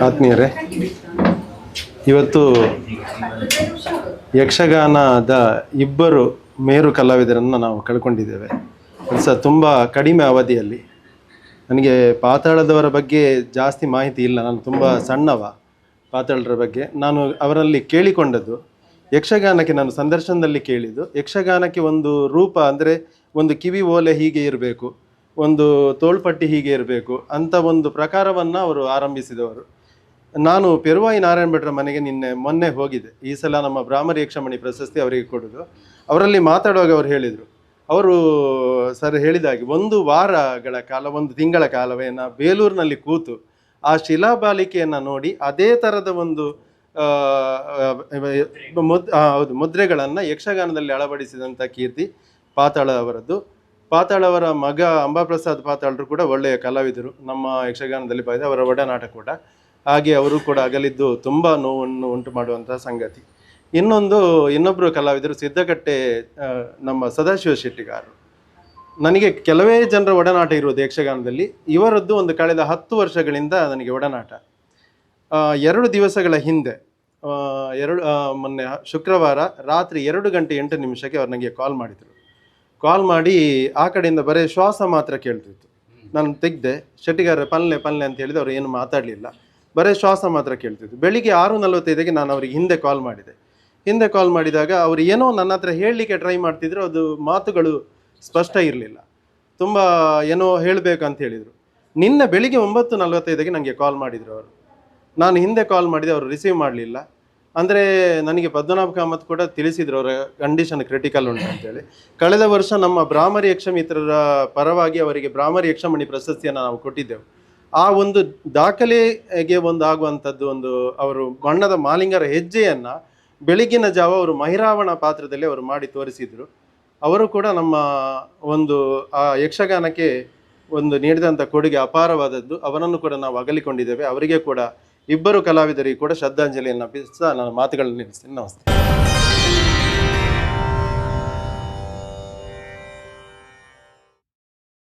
ಆತ್ಮೀಯರೇ, ಇವತ್ತು ಯಕ್ಷಗಾನದ ಇಬ್ಬರು ಮೇರು ಕಲಾವಿದರನ್ನು ನಾವು ಕಳ್ಕೊಂಡಿದ್ದೇವೆ. ಸಹ ತುಂಬ ಕಡಿಮೆ ಅವಧಿಯಲ್ಲಿ. ನನಗೆ ಪಾತಾಳದವರ ಬಗ್ಗೆ ಜಾಸ್ತಿ ಮಾಹಿತಿ ಇಲ್ಲ. ನಾನು ತುಂಬ ಸಣ್ಣವ ಪಾತಾಳರ ಬಗ್ಗೆ. ನಾನು ಅವರಲ್ಲಿ ಕೇಳಿಕೊಂಡದ್ದು, ಯಕ್ಷಗಾನಕ್ಕೆ ನಾನು ಸಂದರ್ಶನದಲ್ಲಿ ಕೇಳಿದ್ದು. ಯಕ್ಷಗಾನಕ್ಕೆ ಒಂದು ರೂಪ ಅಂದರೆ ಒಂದು ಕಿವಿ ಓಲೆ ಹೀಗೆ ಇರಬೇಕು, ಒಂದು ತೋಳ್ಪಟ್ಟಿ ಹೀಗೆ ಇರಬೇಕು ಅಂತ ಒಂದು ಪ್ರಕಾರವನ್ನು ಅವರು ಆರಂಭಿಸಿದವರು. ನಾನು ಪೆರುವಾಯಿ ನಾರಾಯಣ ಭಟ್ರ ಮನೆಗೆ ನಿನ್ನೆ ಮೊನ್ನೆ ಹೋಗಿದ್ದೆ. ಈ ಸಲ ನಮ್ಮ ಬ್ರಾಹ್ಮರಿ ಯಕ್ಷಮಣಿ ಪ್ರಶಸ್ತಿ ಅವರಿಗೆ ಕೊಡೋದು. ಅವರಲ್ಲಿ ಮಾತಾಡುವಾಗ ಅವರು ಹೇಳಿದರು. ಅವರು ಸರ್ ಹೇಳಿದಾಗೆ ಒಂದು ವಾರಗಳ ಕಾಲ, ಒಂದು ತಿಂಗಳ ಕಾಲವೇನ ಬೇಲೂರಿನಲ್ಲಿ ಕೂತು ಆ ಶಿಲಾಬಾಲಿಕೆಯನ್ನು ನೋಡಿ ಅದೇ ಥರದ ಒಂದು ಮುದ್ ಹೌದು, ಮುದ್ರೆಗಳನ್ನು ಯಕ್ಷಗಾನದಲ್ಲಿ ಅಳವಡಿಸಿದಂಥ ಕೀರ್ತಿ ಪಾತಾಳ ಅವರದ್ದು. ಪಾತಾಳವರ ಮಗ ಅಂಬಾಪ್ರಸಾದ್ ಪಾತಾಳರು ಕೂಡ ಒಳ್ಳೆಯ ಕಲಾವಿದರು. ನಮ್ಮ ಯಕ್ಷಗಾನದಲ್ಲಿ ಬಾಯ್ದೆ ಅವರ ಒಡನಾಟ ಕೂಡ. ಹಾಗೆ ಅವರು ಕೂಡ ಅಗಲಿದ್ದು ತುಂಬ ನೋವನ್ನು ಉಂಟು ಮಾಡುವಂತಹ ಸಂಗತಿ. ಇನ್ನೊಂದು ಇನ್ನೊಬ್ಬರು ಕಲಾವಿದರು ಸಿದ್ಧಕಟ್ಟೆ ನಮ್ಮ ಸದಾಶಿವ ಶೆಟ್ಟಿಗಾರರು. ನನಗೆ ಕೆಲವೇ ಜನರ ಒಡನಾಟ ಇರುವುದು ಯಕ್ಷಗಾನದಲ್ಲಿ. ಇವರದ್ದು ಒಂದು ಕಳೆದ ಹತ್ತು ವರ್ಷಗಳಿಂದ ನನಗೆ ಒಡನಾಟ. ಎರಡು ದಿವಸಗಳ ಹಿಂದೆ ಎರಡು ಮೊನ್ನೆ ಶುಕ್ರವಾರ ರಾತ್ರಿ ಎರಡು ಗಂಟೆ ಎಂಟು ನಿಮಿಷಕ್ಕೆ ಅವ್ರು ನನಗೆ ಕಾಲ್ ಮಾಡಿದರು. ಕಾಲ್ ಮಾಡಿ ಆ ಕಡೆಯಿಂದ ಬರೀ ಶ್ವಾಸ ಮಾತ್ರ ಕೇಳ್ತಿತ್ತು. ನಾನು ತೆಗ್ದೆ, ಶೆಟ್ಟಿಗಾರ ಪಲ್ಲೆ ಪಲ್ಲೆ ಅಂತ ಹೇಳಿದ್ರು ಅವ್ರು ಏನು ಮಾತಾಡಲಿಲ್ಲ. ಬರೀ ಶ್ವಾಸ ಮಾತ್ರ ಕೇಳ್ತಿದ್ದು. ಬೆಳಿಗ್ಗೆ ಆರು ನಲವತ್ತೈದಕ್ಕೆ ನಾನು ಅವ್ರಿಗೆ ಹಿಂದೆ ಕಾಲ್ ಮಾಡಿದೆ. ಹಿಂದೆ ಕಾಲ್ ಮಾಡಿದಾಗ ಅವರು ಏನೋ ನನ್ನ ಹತ್ರ ಹೇಳಲಿಕ್ಕೆ ಟ್ರೈ ಮಾಡ್ತಿದ್ರು, ಅದು ಮಾತುಗಳು ಸ್ಪಷ್ಟ ಇರಲಿಲ್ಲ. ತುಂಬ ಏನೋ ಹೇಳಬೇಕು ಅಂತ ಹೇಳಿದರು. ನಿನ್ನೆ ಬೆಳಿಗ್ಗೆ ಒಂಬತ್ತು ನಲವತ್ತೈದಕ್ಕೆ ನನಗೆ ಕಾಲ್ ಮಾಡಿದರು ಅವರು. ನಾನು ಹಿಂದೆ ಕಾಲ್ ಮಾಡಿದೆ, ಅವರು ರಿಸೀವ್ ಮಾಡಲಿಲ್ಲ. ಅಂದರೆ ನನಗೆ ಪದ್ಮನಾಭ ಕಾಮತ್ ಕೂಡ ತಿಳಿಸಿದ್ರು, ಅವರ ಕಂಡೀಷನ್ ಕ್ರಿಟಿಕಲ್ ಉಂಟು ಅಂತೇಳಿ ಕಳೆದ ವರ್ಷ ನಮ್ಮ ಬ್ರಾಹ್ಮರಿ ಯಕ್ಷಮಿತ್ರರ ಪರವಾಗಿ ಅವರಿಗೆ ಬ್ರಾಹ್ಮರಿ ಯಕ್ಷಮಣಿ ಪ್ರಶಸ್ತಿಯನ್ನು ನಾವು ಕೊಟ್ಟಿದ್ದೆವು. ಆ ಒಂದು ದಾಖಲೆಗೆ ಒಂದು ಆಗುವಂಥದ್ದು ಒಂದು ಅವರು ಬಣ್ಣದ ಮಾಲಿಂಗರ ಹೆಜ್ಜೆಯನ್ನು ಬೆಳಗಿನ ಜಾವ ಅವರು ಮಹಿರಾವಣ ಪಾತ್ರದಲ್ಲಿ ಅವರು ಮಾಡಿ ತೋರಿಸಿದರು. ಅವರು ಕೂಡ ನಮ್ಮ ಒಂದು ಆ ಯಕ್ಷಗಾನಕ್ಕೆ ಒಂದು ನೀಡಿದಂಥ ಕೊಡುಗೆ ಅಪಾರವಾದದ್ದು. ಅವರನ್ನು ಕೂಡ ನಾವು ಅಗಲಿಕೊಂಡಿದ್ದೇವೆ. ಅವರಿಗೆ ಕೂಡ ಇಬ್ಬರು ಕಲಾವಿದರಿಗೆ ಕೂಡ ಶ್ರದ್ಧಾಂಜಲಿಯನ್ನು ಅರ್ಪಿಸ್ತಾ ನಾನು ಮಾತುಗಳನ್ನು ನಿಲ್ಲಿಸ್ತೀನಿ. ನಮಸ್ತೆ.